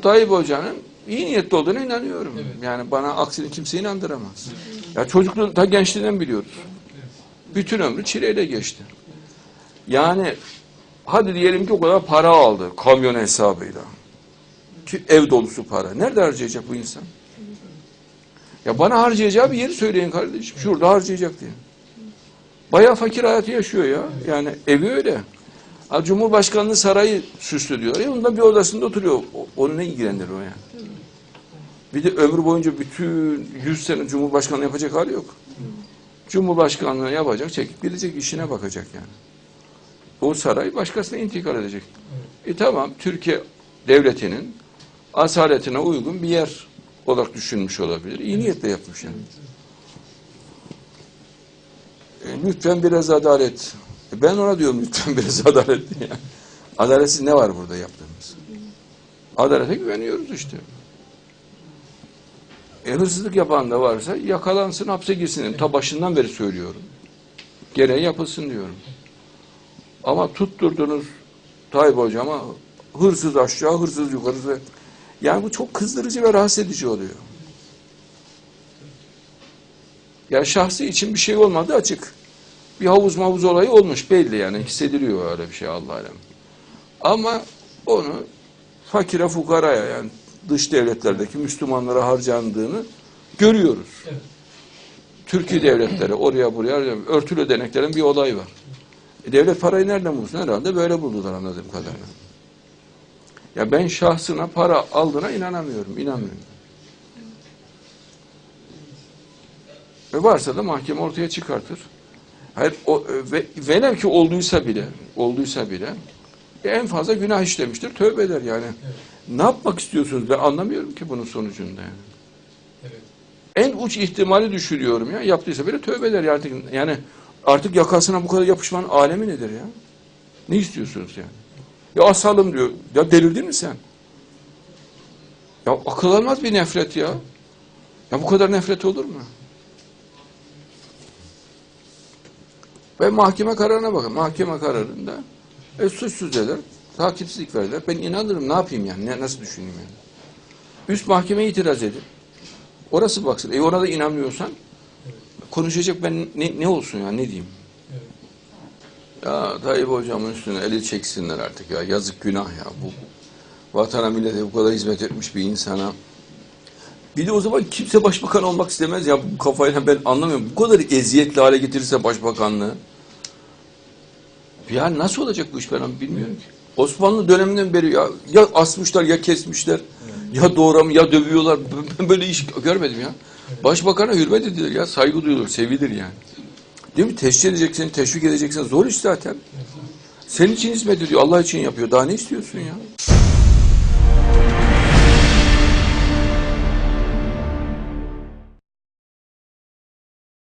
Tayyip Hoca'nın iyi niyetli olduğuna inanıyorum. Evet. Yani bana aksini kimse inandıramaz. Ya çocukluğu ta gençliğinden biliyoruz. Bütün ömrü çileyle geçti. Yani hadi diyelim ki o kadar para aldı kamyon hesabıyla. Ki ev dolusu para. Nerede harcayacak bu insan? Ya bana harcayacağı bir yeri söyleyin kardeşim. Şurada harcayacak diye. Bayağı fakir hayatı yaşıyor ya. Yani evi öyle. Ha, sarayı süslü diyor. Ya ondan bir odasında oturuyor. O- Onu ne ilgilendirir o yani? Bir de ömrü boyunca bütün 100 sene Cumhurbaşkanlığı yapacak hali yok. Cumhurbaşkanlığı yapacak, çekip gidecek, işine bakacak yani. O saray başkasına intikal edecek. E tamam, Türkiye devletinin asaletine uygun bir yer olarak düşünmüş olabilir. İyi niyetle yapmış yani. E, lütfen biraz adalet. Ben ona diyorum lütfen biraz adalet diye. Adaletsiz ne var burada yaptığımız? Adalete güveniyoruz işte. E, hırsızlık yapan da varsa yakalansın, hapse girsin. Ta başından beri söylüyorum. Gereği yapılsın diyorum. Ama tutturdunuz Tayyip Hocam'a hırsız aşağı, hırsız yukarı. Yani bu çok kızdırıcı ve rahatsız edici oluyor. Ya şahsi için bir şey olmadı açık. Bir havuz mavuz olayı olmuş belli yani hissediliyor öyle bir şey Allah alem. Ama onu fakire fukaraya yani dış devletlerdeki Müslümanlara harcandığını görüyoruz. Evet. Türkiye devletleri oraya buraya örtülü ödeneklerin bir olayı var. E, devlet parayı nereden bulsun? Herhalde böyle buldular anladığım kadarıyla. Ya ben şahsına para aldığına inanamıyorum, inanmıyorum. Ve varsa da mahkeme ortaya çıkartır. Hayır, o, ve, velev ki olduysa bile, olduysa bile e, en fazla günah işlemiştir, tövbe eder yani. Ne yapmak istiyorsunuz? Ben anlamıyorum ki bunun sonucunda yani. Evet. En uç ihtimali düşürüyorum ya. Yaptıysa bile tövbe eder ya artık. Yani artık yakasına bu kadar yapışmanın alemi nedir ya? Ne istiyorsunuz yani? Ya asalım diyor. Ya delirdin mi sen? Ya akıl almaz bir nefret ya. Ya bu kadar nefret olur mu? Ve mahkeme kararına bakın. Mahkeme kararında e, suçsuz dediler. Takipsizlik verdiler. Ben inanırım ne yapayım yani? Ne, nasıl düşüneyim yani? Üst mahkemeye itiraz edin. Orası baksın. E ona da inanmıyorsan konuşacak ben ne, ne olsun ya ne diyeyim? Evet. Ya Tayyip hocamın üstüne eli çeksinler artık ya. Yazık günah ya. Bu vatana millete bu kadar hizmet etmiş bir insana. Bir de o zaman kimse başbakan olmak istemez ya bu kafayla ben anlamıyorum. Bu kadar eziyetli hale getirirse başbakanlığı. Ya nasıl olacak bu iş ben bilmiyorum ki. Osmanlı döneminden beri ya, ya asmışlar ya kesmişler. Ya doğram ya dövüyorlar. Ben böyle iş görmedim ya. Başbakana hürmet edilir ya. Saygı duyulur, sevilir yani. Değil mi? Teşvik edeceksin, teşvik edeceksin. Zor iş zaten. Senin için hizmet ediyor. Allah için yapıyor. Daha ne istiyorsun ya?